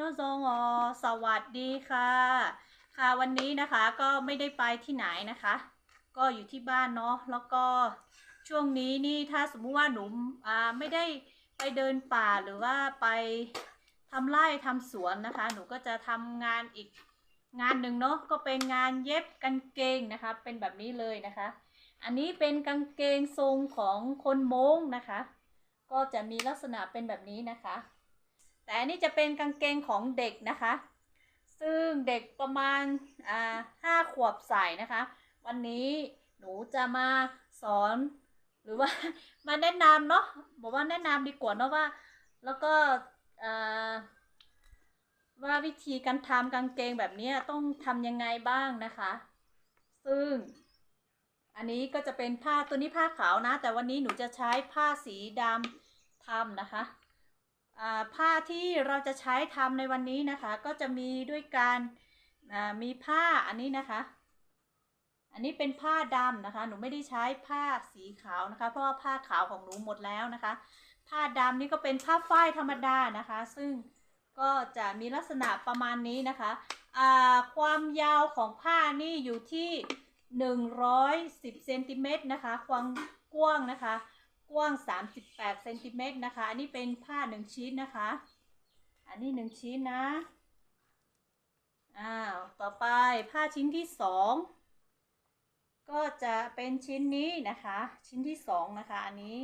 โยโซงอสวัสดีค่ะ ค่ะวันนี้นะคะก็ไม่ได้ไปที่ไหนนะคะ ก็อยู่ที่บ้านเนาะแล้วก็ช่วงนี้นี่ถ้าสมมุติว่าหนูอ่าไม่ได้ไปเดินป่าหรือว่าไปทำไร่ทำสวนนะคะ หนูก็จะทำงานอีกงานหนึ่งเนาะก็เป็นงานเย็บกางเกงนะคะ เป็นแบบนี้เลยนะคะ อันนี้เป็นกางเกงทรงของคนม้งนะคะ ก็จะมีลักษณะเป็นแบบนี้นะคะ แต่อันนี้จะเป็นกางเกงของเด็กนะคะ ซึ่งเด็กประมาณอ่าห้าขวบใส่นะคะ วันนี้หนูจะมาสอนหรือว่ามาแนะนำเนาะบอกว่าแนะนำดีกว่าเนาะว่า แล้วก็ว่าวิธีการทำกางเกงแบบนี้ต้องทำยังไงบ้างนะคะ ซึ่งอันนี้ก็จะเป็นผ้าตัวนี้ผ้าขาวนะ แต่วันนี้หนูจะใช้ผ้าสีดำทำนะคะ ผ้าที่เราจะใช้ทำในวันนี้นะคะ ก็จะมีด้วยการมีผ้าอันนี้นะคะ อันนี้เป็นผ้าดำนะคะ หนูไม่ได้ใช้ผ้าสีขาวนะคะ เพราะว่าผ้าขาวของหนูหมดแล้วนะคะ ผ้าดำนี่ก็เป็นผ้าฝ้ายธรรมดานะคะ ซึ่งก็จะมีลักษณะประมาณนี้นะคะความยาวของผ้านี่อยู่ที่ 110เซนติเมตรนะคะ ความกว้างนะคะ กว้าง 38เซนติเมตรนะคะ อันนี้เป็นผ้าหนึ่งชิ้นนะคะ อันนี้หนึ่งชิ้นนะอ้าวต่อไปผ้าชิ้นที่สองก็จะเป็นชิ้นนี้นะคะ ชิ้นที่สองนะคะ อันนี้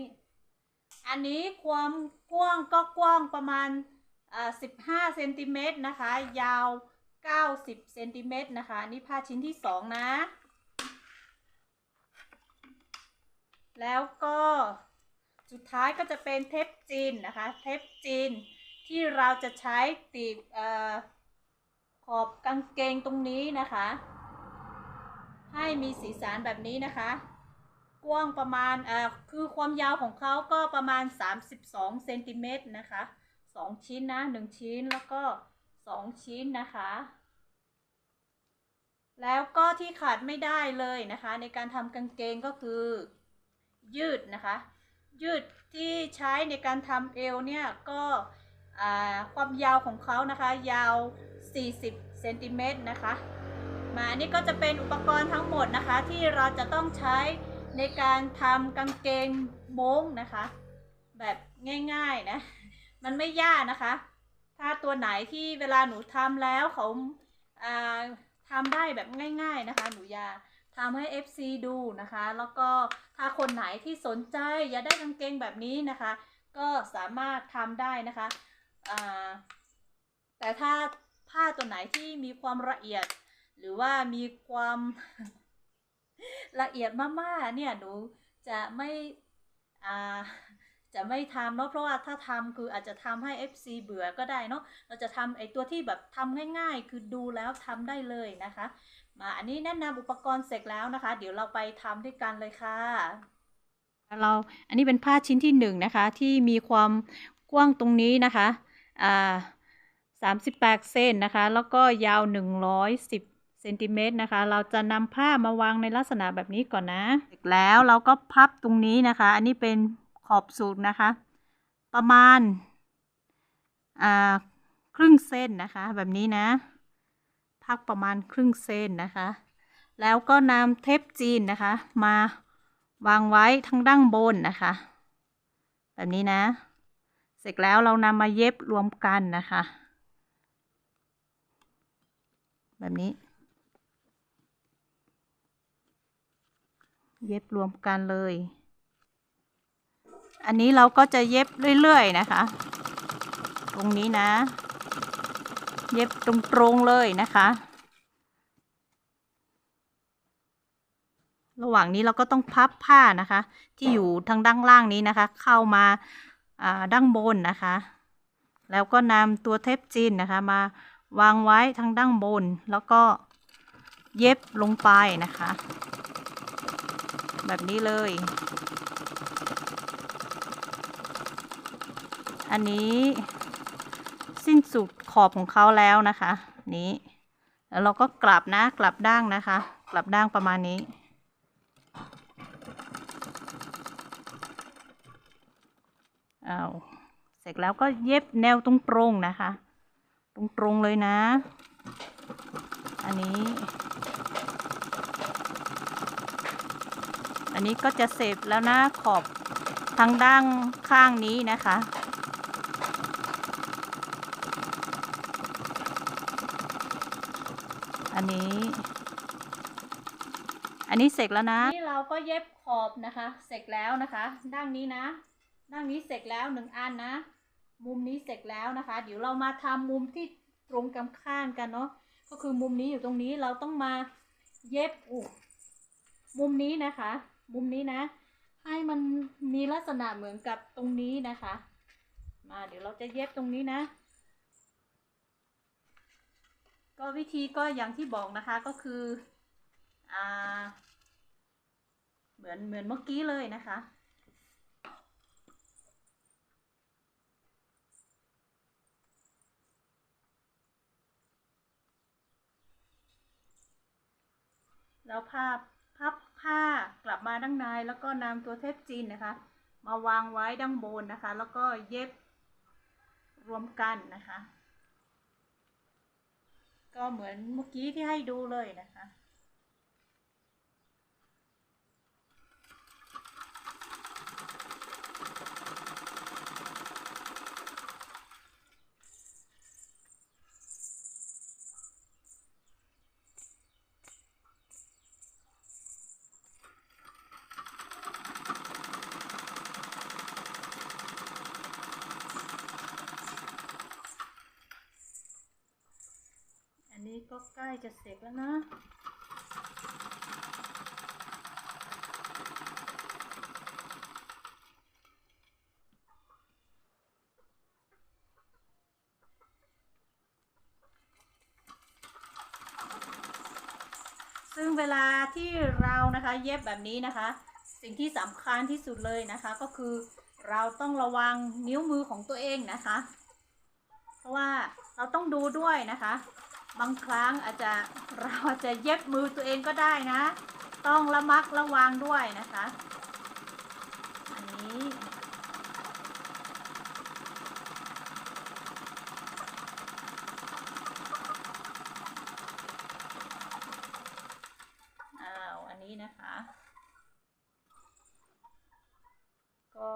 อันนี้ความกว้างก็กว้างประมาณอ่า15เซนติเมตรนะคะ ยาว90เซนติเมตรนะคะ อันนี้ผ้าชิ้นที่สองนะ แล้วก็ สุดท้ายก็จะเป็นเทปจีนนะคะ เทปจีนที่เราจะใช้ติดเอ่อขอบกางเกงตรงนี้นะคะ ให้มีสีสันแบบนี้นะคะ กว้างประมาณเออคือความยาวของเขาก็ประมาณ 32เซนติเมตรนะคะสองชิ้นนะหนึ่งชิ้นแล้วก็สองชิ้นนะคะ แล้วก็ที่ขาดไม่ได้เลยนะคะ ในการทำกางเกงก็คือยืดนะคะ ยืดที่ใช้ในการทำเอวเนี่ยก็ความยาวของเขานะคะ ยาว 40เซนติเมตรนะคะ มาอันนี้ก็จะเป็นอุปกรณ์ทั้งหมดนะคะ ที่เราจะต้องใช้ในการทำกางเกงโม้งนะคะ แบบง่ายๆนะ มันไม่ยากนะคะ ถ้าตัวไหนที่เวลาหนูทำแล้วเขาอ่าทำได้แบบง่าย ๆนะคะ หนูอยาทำให้ FC ดูนะคะ แล้วก็ ถ้าคนไหนที่สนใจอยากได้กางเกงแบบนี้นะคะ ก็สามารถทำได้นะคะแต่ถ้าผ้าตัวไหนที่มีความละเอียด หรือว่ามีความละเอียดมากๆเนี่ยหนูจะไม่จะไม่ทำเนาะเพราะว่าถ้าทำคืออาจจะทำให้ FC เบื่อก็ได้เนาะเราจะทำไอตัวที่แบบทำง่าย ๆ คือดูแล้วทำได้เลยนะคะ มาอันนี้แนะนำอุปกรณ์เสร็จแล้วนะคะ เดี๋ยวเราไปทำด้วยกันเลยค่ะ เราอันนี้เป็นผ้าชิ้นที่หนึ่งนะคะ ที่มีความกว้างตรงนี้นะคะอ่าสามสิบแปดเซนนะคะ แล้วก็ยาวหนึ่งร้อยสิบเซนติเมตรนะคะ เราจะนำผ้ามาวางในลักษณะแบบนี้ก่อนนะเสร็จแล้วเราก็พับตรงนี้นะคะ อันนี้เป็นขอบสูตรนะคะ ประมาณอ่าครึ่งเส้นนะคะแบบนี้นะ พักประมาณครึ่งเส้นนะคะ แล้วก็นำเทปจีนนะคะ มาวางไว้ทางด้านบนนะคะ แบบนี้นะ เสร็จแล้วเรานำมาเย็บรวมกันนะคะ แบบนี้ เย็บรวมกันเลย อันนี้เราก็จะเย็บเรื่อยๆนะคะ ตรงนี้นะ เย็บตรงๆเลยนะคะ ระหว่างนี้เราก็ต้องพับผ้านะคะ ที่อยู่ทางด้านล่างนี้นะคะ เข้ามาด้านบนนะคะ แล้วก็นำตัวเทปจีนนะคะ มาวางไว้ทางด้านบน แล้วก็เย็บลงไปนะคะ แบบนี้เลย อันนี้สิ้นสุด ขอบของเขาแล้วนะคะ นี้ แล้วเราก็กลับนะกลับด้างนะคะ กลับด้างประมาณนี้ เอาเสร็จแล้วก็เย็บแนวตรงๆนะคะ ตรงๆเลยนะ อันนี้ อันนี้ก็จะเสร็จแล้วนะขอบทางด้านข้างนี้นะคะ อันนี้ อันนี้เสร็จแล้วนะ นี่เราก็เย็บขอบนะคะ เสร็จแล้วนะคะด้านนี้นะด้านนี้เสร็จแล้วหนึ่งอันนะ มุมนี้เสร็จแล้วนะคะ เดี๋ยวเรามาทำมุมที่ตรงกันข้ามกันเนาะก็คือมุมนี้อยู่ตรงนี้เราต้องมาเย็บอู้มุมนี้นะคะ มุมนี้นะ ให้มันมีลักษณะเหมือนกับตรงนี้นะคะ มาเดี๋ยวเราจะเย็บตรงนี้นะ ก็วิธีก็อย่างที่บอกนะคะก็คืออ่าเหมือนเหมือนเมื่อกี้เลยนะคะ แล้วภาพพับผ้ากลับมาด้านในแล้วก็นำตัวเทปจีนนะคะ มาวางไว้ด้านบนนะคะ แล้วก็เย็บรวมกันนะคะ ก็เหมือนเมื่อกี้ที่ให้ดูเลยนะคะ จะเสร็จแล้วนะซึ่งเวลาที่เรานะคะเย็บแบบนี้นะคะ สิ่งที่สำคัญที่สุดเลยนะคะ ก็คือเราต้องระวังนิ้วมือของตัวเองนะคะ เพราะว่าเราต้องดูด้วยนะคะ บางครั้งอาจจะเราอาจจะเย็บมือตัวเองก็ได้นะ ต้องระมัดระวังด้วยนะคะ อันนี้ อ้าว อันนี้นะคะ ก็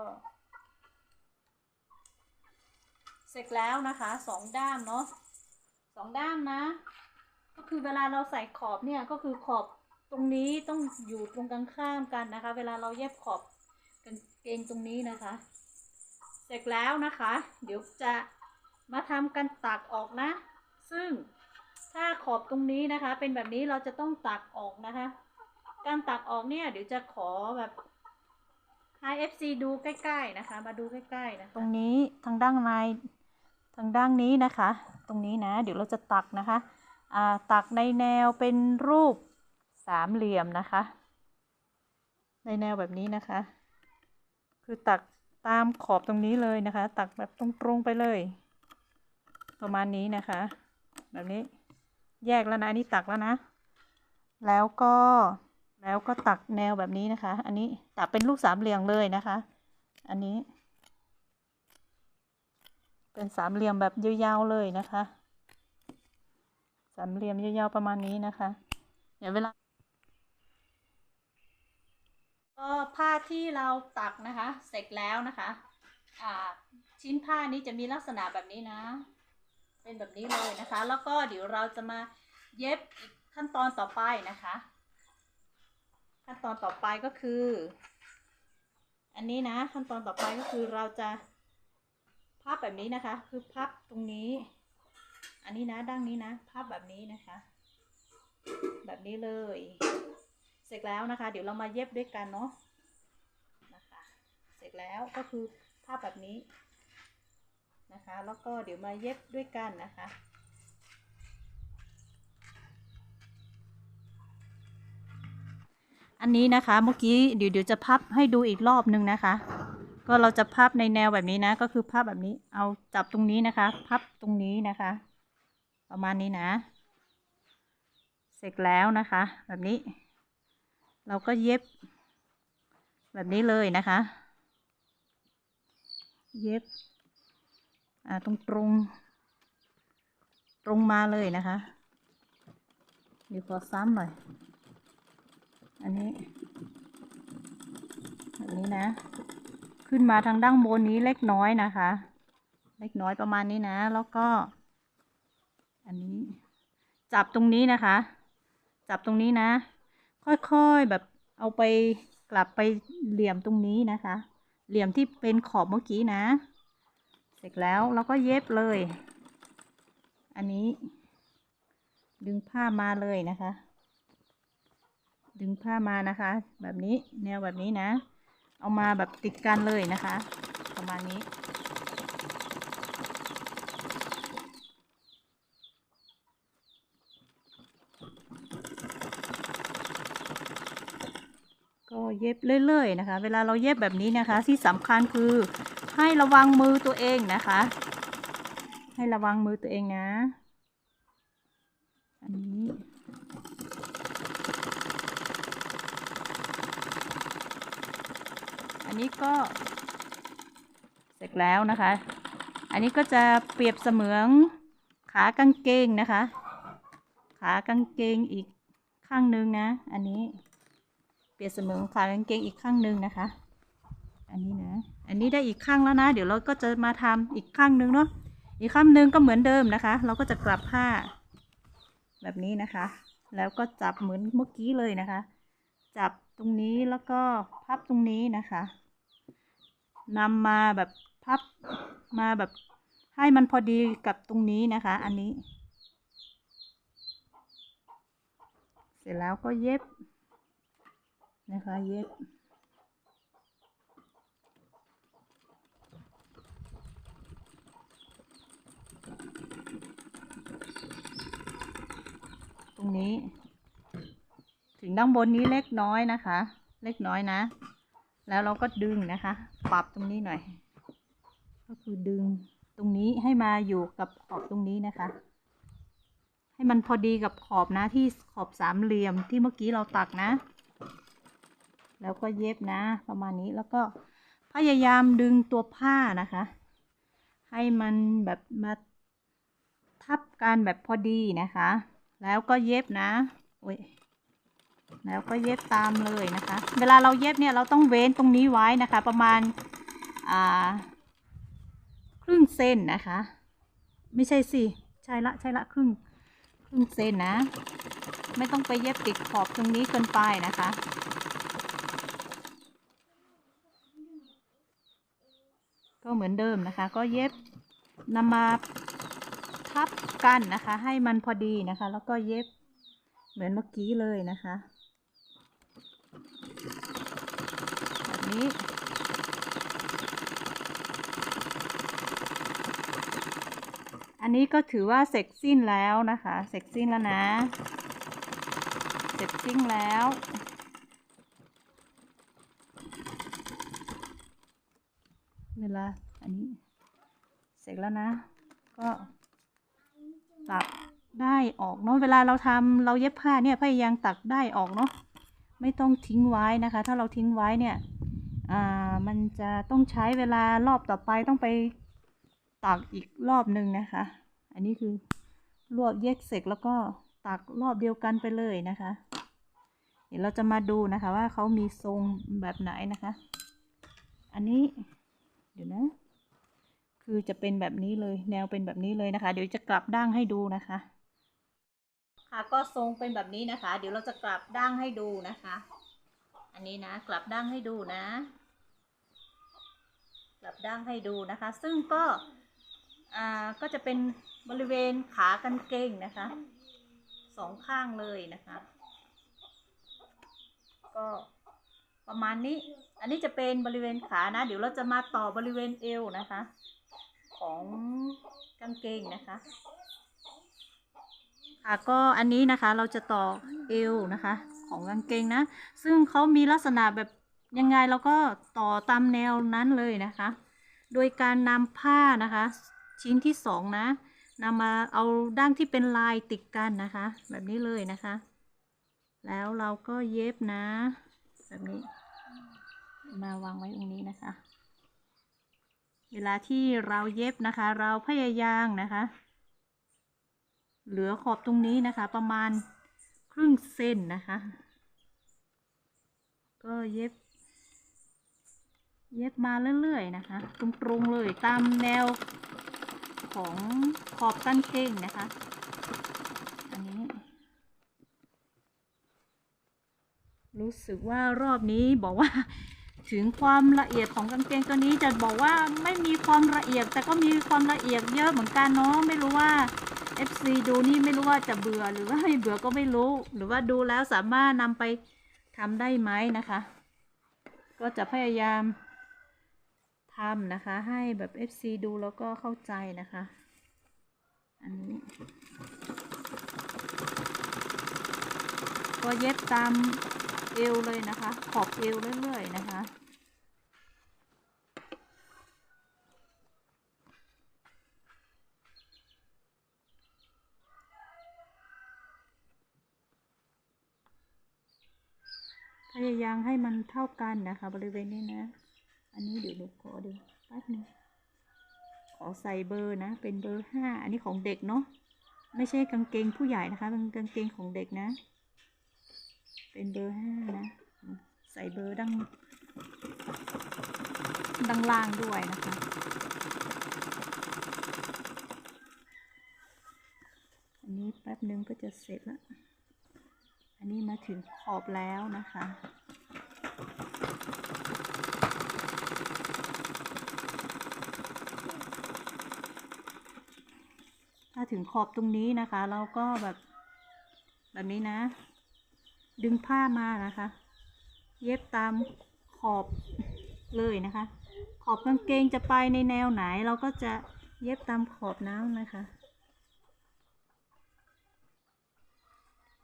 เสร็จแล้วนะคะสองด้ามเนาะ สองด้ามนะ ก็คือเวลาเราใส่ขอบเนี่ยก็คือขอบตรงนี้ต้องอยู่ตรงกลางข้ามกันนะคะ เวลาเราเย็บขอบกางเกงตรงนี้นะคะ เสร็จแล้วนะคะ เดี๋ยวจะมาทำกันตักออกนะ ซึ่งถ้าขอบตรงนี้นะคะ เป็นแบบนี้เราจะต้องตักออกนะคะ การตักออกเนี่ยเดี๋ยวจะขอแบบให้ FC ดูใกล้ ๆ นะคะ มาดูใกล้ ๆ นะ ตรงนี้ทางด้านใน ทางด้านนี้นะคะ ตรงนี้นะ เดี๋ยวเราจะตักนะคะตักในแนวเป็นรูปสามเหลี่ยมนะคะ ในแนวแบบนี้นะคะ คือตักตามขอบตรงนี้เลยนะคะ ตักแบบตรงๆไปเลย ประมาณนี้นะคะ แบบนี้แยกแล้วนะอันนี้ตักแล้วนะ แล้วก็แล้วก็ตักแนวแบบนี้นะคะ อันนี้ตักเป็นลูกสามเหลี่ยมเลยนะคะ อันนี้ เป็นสามเหลี่ยมแบบยาวๆเลยนะคะ สามเหลี่ยมยาวๆประมาณนี้นะคะ เดี๋ยวเวลาก็ผ้าที่เราตักนะคะ เสร็จแล้วนะคะอ่าชิ้นผ้านี้จะมีลักษณะแบบนี้นะ เป็นแบบนี้เลยนะคะ แล้วก็เดี๋ยวเราจะมาเย็บอีกขั้นตอนต่อไปนะคะ ขั้นตอนต่อไปก็คือ อันนี้นะ ขั้นตอนต่อไปก็คือเราจะ พับแบบนี้นะคะ คือพับตรงนี้ อันนี้นะด้านนี้นะ พับแบบนี้นะคะ แบบนี้เลย เสร็จแล้วนะคะ เดี๋ยวเรามาเย็บด้วยกันเนาะนะคะ เสร็จแล้วก็คือภาพแบบนี้นะคะ แล้วก็เดี๋ยวมาเย็บด้วยกันนะคะอันนี้นะคะเมื่อกี้เดี๋ยวเดี๋ยวจะพับให้ดูอีกรอบนึงนะคะ ก็เราจะพับในแนวแบบนี้นะ ก็คือพับแบบนี้ เอาจับตรงนี้นะคะ พับตรงนี้นะคะ ประมาณนี้นะ เสร็จแล้วนะคะ แบบนี้ เราก็เย็บ แบบนี้เลยนะคะ เย็บ อ่าตรงตรงตรงมาเลยนะคะเดี๋ยวขอซ้ำหน่อย อันนี้ แบบนี้นะ ขึ้นมาทางด้านบนนี้เล็กน้อยนะคะ เล็กน้อยประมาณนี้นะ แล้วก็ อันนี้ จับตรงนี้นะคะ จับตรงนี้นะ ค่อยๆแบบเอาไปกลับไปเหลี่ยมตรงนี้นะคะ เหลี่ยมที่เป็นขอบเมื่อกี้นะ เสร็จแล้วเราก็เย็บเลย อันนี้ ดึงผ้ามาเลยนะคะ ดึงผ้ามานะคะ แบบนี้แนวแบบนี้นะ เอามาแบบติดกันเลยนะคะ ประมาณนี้ ก็เย็บเรื่อยๆนะคะ เวลาเราเย็บแบบนี้นะคะ ที่สำคัญคือให้ระวังมือตัวเองนะคะ ให้ระวังมือตัวเองนะ อันนี้ อั นนี้ก็ เสร็จแล้วนะคะ อันนี้ก็จะเปรียบเสมือนขากางเกงนะคะ ขากางเกงอีกข้างหนึ่งนะ อันนี้ เปรียบเสมือนขากางเกงอีกข้างหนึ่งนะคะ อันนี้นะ อันนี้ได้อีกข้างแล้วนะ เดี๋ยวเราก็จะมาทำอีกข้างหนึ่งเนาะ อีกข้างหนึ่งก็เหมือนเดิมนะคะ เราก็จะกลับผ้า แบบนี้นะคะ แล้วก็จับเหมือนเมื่อกี้เลยนะคะ จับตรงนี้แล้วก็พับตรงนี้นะคะ นำมาแบบพับมาแบบให้มันพอดีกับตรงนี้นะคะ อันนี้ เสร็จแล้วก็เย็บนะคะ เย็บตรงนี้ ถึงด้านบนนี้เล็กน้อยนะคะ เล็กน้อยนะ แล้วเราก็ดึงนะคะ ปรับตรงนี้หน่อย ก็คือดึงตรงนี้ให้มาอยู่กับขอบตรงนี้นะคะ ให้มันพอดีกับขอบนะที่ขอบสามเหลี่ยมที่เมื่อกี้เราตักนะ แล้วก็เย็บนะ ประมาณนี้แล้วก็พยายามดึงตัวผ้านะคะ ให้มันแบบมาทับกันแบบพอดีนะคะ แล้วก็เย็บนะโอ้ย แล้วก็เย็บตามเลยนะคะ เวลาเราเย็บเนี่ยเราต้องเว้นตรงนี้ไว้นะคะ ประมาณอ่าครึ่งเซนนะคะ ไม่ใช่สิใช่ละใช่ละครึ่งครึ่งเซนนะ ไม่ต้องไปเย็บติดขอบตรงนี้เกินไปนะคะก็เหมือนเดิมนะคะ ก็เย็บนำมาทับกันนะคะ ให้มันพอดีนะคะ แล้วก็เย็บเหมือนเมื่อกี้เลยนะคะ แบบ นี้ อันนี้ก็ถือว่าเสร็จสิ้นแล้วนะคะ เสร็จสิ้นแล้วนะ เสร็จสิ้นแล้ว เวลาอันนี้ เสร็จแล้วนะ ก็ตักได้ออกเนาะเวลาเราทำเราเย็บผ้าเนี่ยพยายามตักได้ออกเนาะไม่ต้องทิ้งไว้นะคะ ถ้าเราทิ้งไว้เนี่ย อ่ามันจะต้องใช้เวลารอบต่อไปต้องไปตักอีกรอบหนึ่งนะคะ อันนี้คือลวกเย็กเสร็จแล้วก็ตักรอบเดียวกันไปเลยนะคะ เดี๋ยวเราจะมาดูนะคะว่าเขามีทรงแบบไหนนะคะ อันนี้เดี๋ยวนะ คือจะเป็นแบบนี้เลยแนวเป็นแบบนี้เลยนะคะ เดี๋ยวจะกลับด้างให้ดูนะคะ ค่ะก็ทรงเป็นแบบนี้นะคะ เดี๋ยวเราจะกลับด้างให้ดูนะคะ อันนี้นะกลับด้างให้ดูนะ กลับด้างให้ดูนะคะ ซึ่งก็อ่าก็จะเป็นบริเวณขากางเกงนะคะสองข้างเลยนะคะ ก็ประมาณนี้ อันนี้จะเป็นบริเวณขานะ เดี๋ยวเราจะมาต่อบริเวณเอวนะคะ ของกางเกงนะคะค่ะก็อันนี้นะคะเราจะต่อเอวนะคะ ของกางเกงนะ ซึ่งเขามีลักษณะแบบ ยังไงเราก็ต่อตามแนวนั้นเลยนะคะ โดยการนำผ้านะคะ ชิ้นที่สองนะนำมาเอาด้านที่เป็นลายติดกันนะคะ แบบนี้เลยนะคะ แล้วเราก็เย็บนะ แบบนี้ มาวางไว้ตรงนี้นะคะ เวลาที่เราเย็บนะคะ เราพยายามนะคะ เหลือขอบตรงนี้นะคะ ประมาณครึ่งเส้นนะคะ ก็เย็บ เย็บมาเรื่อยๆนะคะ ตรงๆเลยตามแนวของขอบกางเกงนะคะ อันนี้ รู้สึกว่ารอบนี้บอกว่า ถึงความละเอียดของกางเกงตัวนี้จะบอกว่าไม่มีความละเอียด แต่ก็มีความละเอียดเยอะเหมือนกันเนาะไม่รู้ว่า FC ดูนี่ไม่รู้ว่าจะเบื่อหรือว่าไม่เบื่อก็ไม่รู้ หรือว่าดูแล้วสามารถนำไปทำได้ไหมนะคะ ก็จะพยายาม ทำนะคะ ให้แบบ FC ดูแล้วก็เข้าใจนะคะ อันนี้ ก็เย็บตามเอวเลยนะคะ ขอบเอวเรื่อยๆนะคะพยายามให้มันเท่ากันนะคะ บริเวณนี้นะ อันนี้เดี๋ยวหนูขอดูแป๊บนึงขอใส่เบอร์นะ เป็นเบอร์ห้าอันนี้ของเด็กเนาะไม่ใช่กางเกงผู้ใหญ่นะคะเป็นกางเกงของเด็กนะ เป็นเบอร์ห้านะ ใส่เบอร์ดังดังล่างด้วยนะคะอันนี้แป๊บนึงก็จะเสร็จแล้วอันนี้มาถึงขอบแล้วนะคะ ถึงขอบตรงนี้นะคะ เราก็แบบ แบบนี้นะ ดึงผ้ามานะคะ เย็บตามขอบเลยนะคะ ขอบกางเกงจะไปในแนวไหน เราก็จะเย็บตามขอบน้ำนะคะ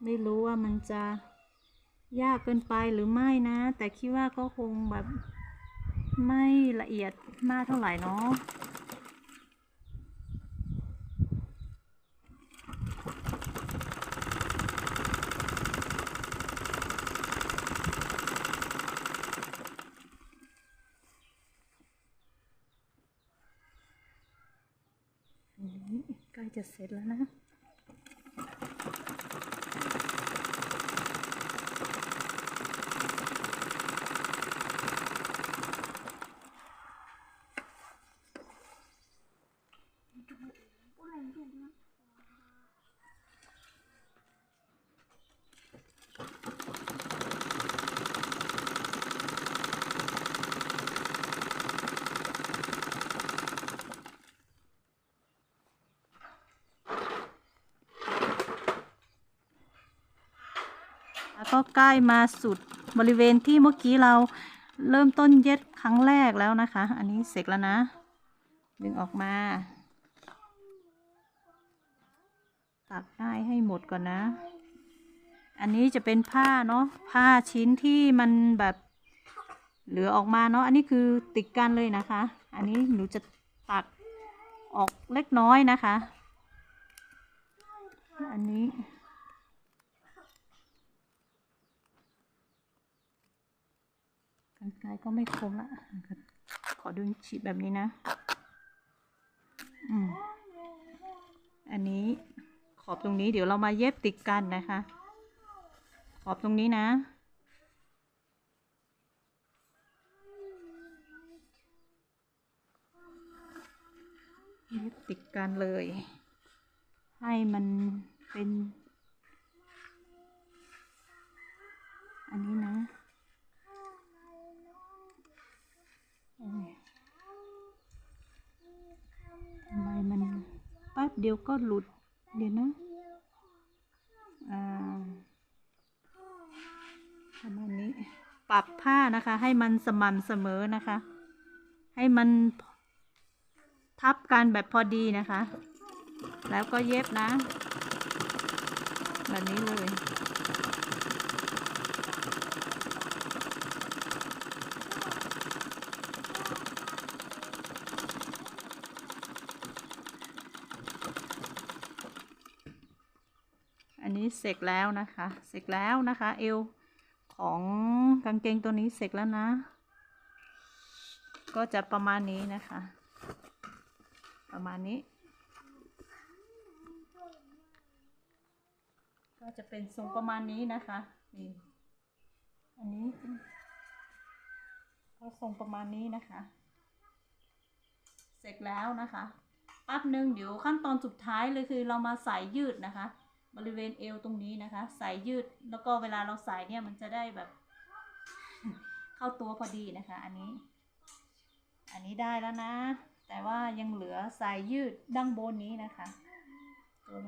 ไม่รู้ว่ามันจะยากเกินไปหรือไม่นะ แต่คิดว่าก็คงแบบไม่ละเอียดมากเท่าไหร่เนาะ อืม ใกล้จะเสร็จแล้วนะแล้ว ก็ใกล้มาสุดบริเวณที่เมื่อกี้เราเริ่มต้นเย็ดครั้งแรกแล้วนะคะ อันนี้เสร็จแล้วนะ ดึงออกมา ตักได้ให้หมดก่อนนะ อันนี้จะเป็นผ้าเนาะผ้าชิ้นที่มันแบบเหลือออกมาเนาะอันนี้คือติดกันเลยนะคะ อันนี้หนูจะตัดออกเล็กน้อยนะคะ อันนี้ กันไกลก็ไม่คมละ ขอดึงฉีดแบบนี้นะอืมอันนี้ขอบตรงนี้เดี๋ยวเรามาเย็บติดกันนะคะ ขอบตรงนี้นะ เย็บติดกันเลย ให้มันเป็น อันนี้นะ โอ้ย ทำไมมันแป๊บเดียวก็หลุด เดี๋ยวนะอ่าประมาณนี้ ปรับผ้านะคะ ให้มันสม่ำเสมอนะคะ ให้มันทับกันแบบพอดีนะคะ แล้วก็เย็บนะ แบบนี้เลย สร็จแล้วนะคะ เสร็จแล้วนะคะ เอวของกางเกงตัวนี้เสร็จแล้วนะ ก็จะประมาณนี้นะคะ ประมาณนี้ ก็จะเป็นทรงประมาณนี้นะคะนี่อันนี้ก็ทรงประมาณนี้นะคะ เสร็จแล้วนะคะแป๊บหนึ่งเดี๋ยวขั้นตอนสุดท้ายเลยคือเรามาใส่ยืดนะคะ บริเวณเอวตรงนี้นะคะใส่ยืดแล้วก็เวลาเราใส่เนี่ยมันจะได้แบบ เข้าตัวพอดีนะคะ อันนี้ อันนี้ได้แล้วนะ แต่ว่ายังเหลือสายยืดด้านบนนี้นะคะ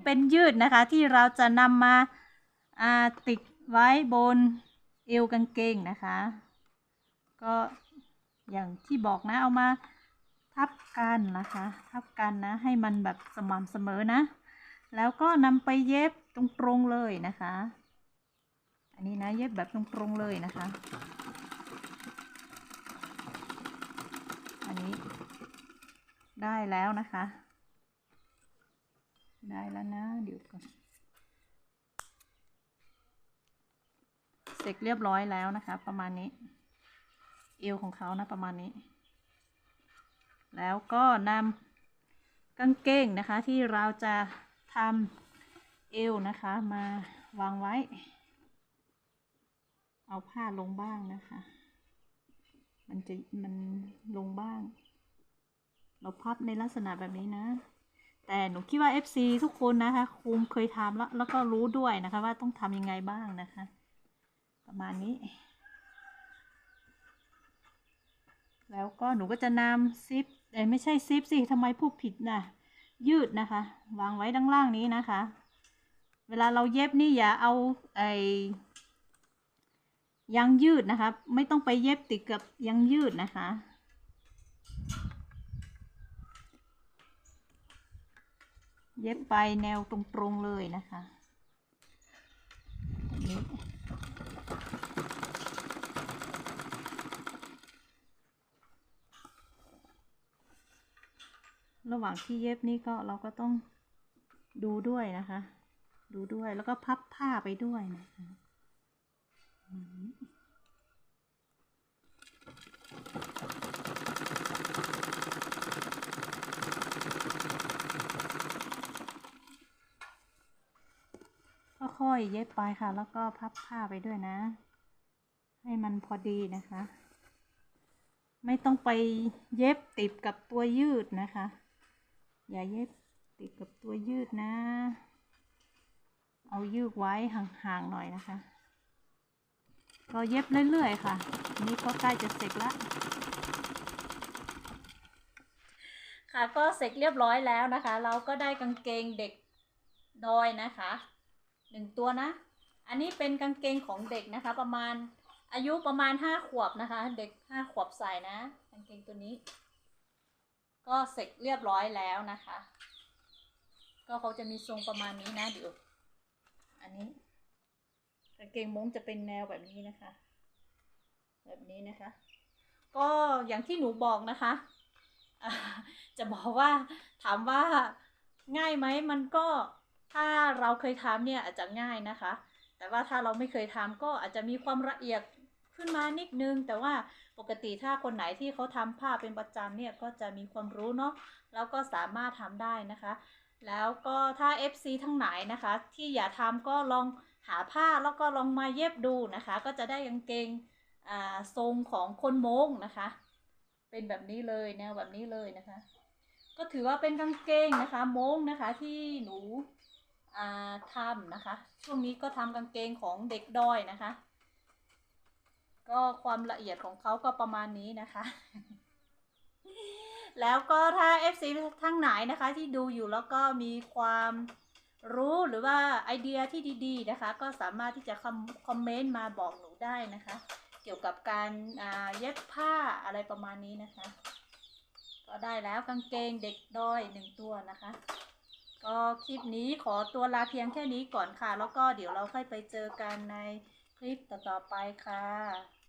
เป็นยืดนะคะที่เราจะนำมาาติดไว้บนเอวกางเกงนะคะ ก็อย่างที่บอกนะเอามาทับกันนะคะ ทับกันนะ ให้มันแบบสม่ำเสมอนะ แล้วก็นำไปเย็บตรงๆเลยนะคะ อันนี้นะเย็บแบบตรงๆเลยนะคะ อันนี้ได้แล้วนะคะ ได้แล้วนะ เดี๋ยวก่อนเสร็จเรียบร้อยแล้วนะคะ ประมาณนี้ เอวของเขานะประมาณนี้ แล้วก็นำกางเกงนะคะที่เราจะ ทำเอวนะคะ มาวางไว้ เอาผ้าลงบ้างนะคะ มันจะมันลงบ้าง เราพับในลักษณะแบบนี้นะ แต่หนูคิดว่า FC ทุกคนนะคะคงเคยทำแล้วแล้วก็รู้ด้วยนะคะ ว่าต้องทำยังไงบ้างนะคะ ประมาณนี้ แล้วก็หนูก็จะนำซิปเอ้ไม่ใช่ซิปสิทำไมพูดผิดนะ ยืดนะคะ วางไว้ด้านล่างนี้นะคะ เวลาเราเย็บนี่อย่าเอาไอยางยืดนะคะ ไม่ต้องไปเย็บติดกับยางยืดนะคะ เย็บไปแนวตรงๆเลยนะคะแบบนี้ ระหว่างที่เย็บนี่ก็เราก็ต้องดูด้วยนะคะ ดูด้วยแล้วก็พับผ้าไปด้วยนะคะค่อยๆเย็บไปค่ะ แล้วก็พับผ้าไปด้วยนะ ให้มันพอดีนะคะ ไม่ต้องไปเย็บติดกับตัวยืดนะคะ อย่าเย็บติดกับตัวยืดนะ เอายืดไว้ห่างๆหน่อยนะคะ ก็เย็บเรื่อยๆค่ะ นี่ก็ใกล้จะเสร็จละค่ะก็เสร็จเรียบร้อยแล้วนะคะ เราก็ได้กางเกงเด็กดอยนะคะหนึ่งตัวนะ อันนี้เป็นกางเกงของเด็กนะคะ ประมาณอายุประมาณห้าขวบนะคะ เด็กห้าขวบใส่นะกางเกงตัวนี้ ก็เสร็จเรียบร้อยแล้วนะคะ ก็เขาจะมีทรงประมาณนี้นะเดี๋ยวอันนี้กางเกงม้งจะเป็นแนวแบบนี้นะคะ แบบนี้นะคะ ก็อย่างที่หนูบอกนะคะจะบอกว่าถามว่าง่ายไหมมันก็ถ้าเราเคยทำเนี่ยอาจจะง่ายนะคะ แต่ว่าถ้าเราไม่เคยทำก็อาจจะมีความละเอียด ขึ้นมานิดนึง แต่ว่าปกติถ้าคนไหนที่เขาทำผ้าเป็นประจำเนี่ยก็จะมีความรู้เนาะแล้วก็สามารถทำได้นะคะ แล้วก็ถ้า FC ทั้งไหนนะคะ ที่อยากทำก็ลองหาผ้าแล้วก็ลองมาเย็บดูนะคะ ก็จะได้กางเกงอ่าทรงของคนโม้งนะคะ เป็นแบบนี้เลยแนวแบบนี้เลยนะคะ ก็ถือว่าเป็นกางเกงนะคะโม้งนะคะที่หนูอ่าทำนะคะ ช่วงนี้ก็ทำกางเกงของเด็กดอยนะคะ ก็ความละเอียดของเขาก็ประมาณนี้นะคะ แล้วก็ถ้า FC ทั้งไหนนะคะที่ดูอยู่แล้วก็มีความรู้หรือว่าไอเดียที่ดีๆนะคะ ก็สามารถที่จะคอมคอมเมนต์มาบอกหนูได้นะคะ เกี่ยวกับการเย็บผ้าอะไรประมาณนี้นะคะ ก็ได้แล้วกางเกงเด็กด้อยหนึ่งตัวนะคะ ก็คลิปนี้ขอตัวลาเพียงแค่นี้ก่อนค่ะ แล้วก็เดี๋ยวเราค่อยไปเจอกันในคลิปต่อๆไปค่ะ